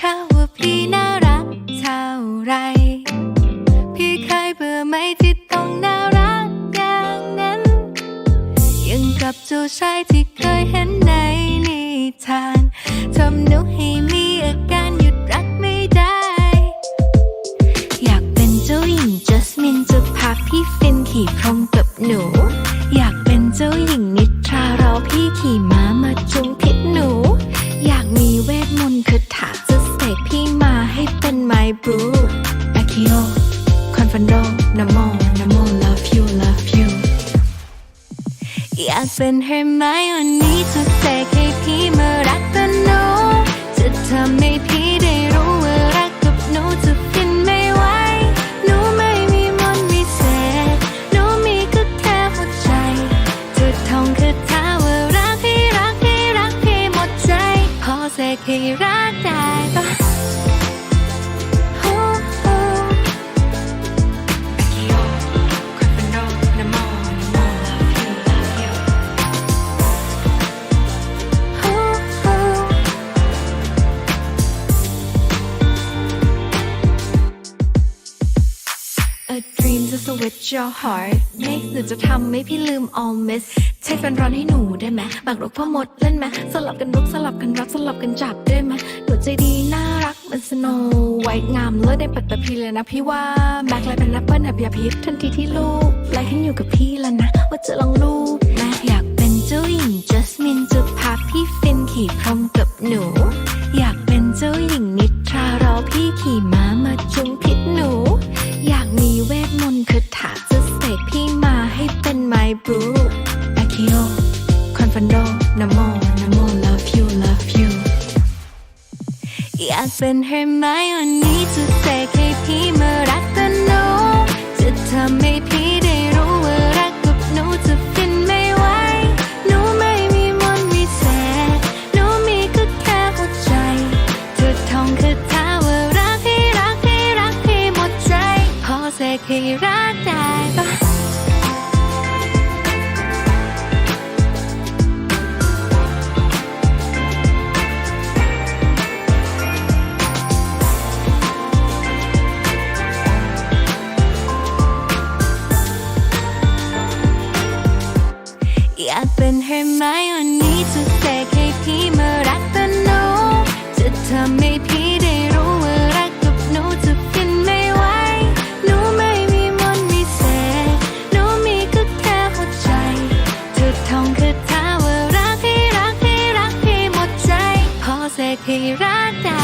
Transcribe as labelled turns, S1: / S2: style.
S1: คะว่าพี่น่ารักเท่าไร พี่เคยเบื่อไหมที่ต้องน่ารักอย่างนั้น ยังกับเจ้าชายที่เคยเห็นในนิทานทำหนูให้มีอาการหยุดรักไม่ได้ อยากเป็นเจ้าหญิงจัสมินจะพาพี่ฟินขี่พรม อยากเป็นเฮอร์ไมโอนี่จะเสกให้พี่มารักกันหนูจะทำให้พี่ได้รู้ว่ารักกับหนูจะฟินไม่ไหวหนูไม่มีมนต์วิเศษหนูมีก็แค่หัวใจจะท่องคาถาว่ารักให้รักให้รักให้หมดใจ พอเสกให้รักได้ switch your heart ไม่หรือจะทำให้พี่ลืม all miss ใช้แฟนร้อนให้หนูได้ไหมบางรกพ่อมดเล่นไหมสลับกันรุกสลับกันรักสลับกันจับได้ไหมหนูใจดีน่ารักมันสโนไวท์งามเลิศในปัตตภีเลยนะพี่ว่าแม็กเลยเป็นแอปเปิลแบบยาพิษทันทีที่ลูกไล่ขึ้นอยู่กับพี่แล้วนะ ว่าจะลองลูกแม่อยากเป็นเจ้าหญิงจัสมินจะพาพี่ฟินขี่พรหมกับหนู อยากเป็นเจ้าหญิงนิทรารอพี่ขี่ เป็นไมบรูอาคิโอคอนฟันโดนะโมนะโม love you love you อยากเป็นเฮอร์ไมโอนี่จะเสกให้พี่มารักกันหนูจะทำให้พี่ได้รู้ว่ารักกับหนูจะฟินไม่ไหวหนูไม่มีมนต์วิเศษหนูมีก็แค่หัวใจจะท่องคาถาว่ารักให้รักให้รักให้หมดใจ พอเสกให้รัก อยากเป็นเฮอร์ไมโอนี่จะเสกให้พี่มารักกันหนูจะทำให้พี่ได้รู้ว่ารักกับหนูจะฟินไม่ไหวหนูไม่มีมนต์วิเศษหนูมีก็แค่หัวใจจะท่องคาถาว่ารักให้รักให้รักให้หมดใจ พอเสกให้รักได้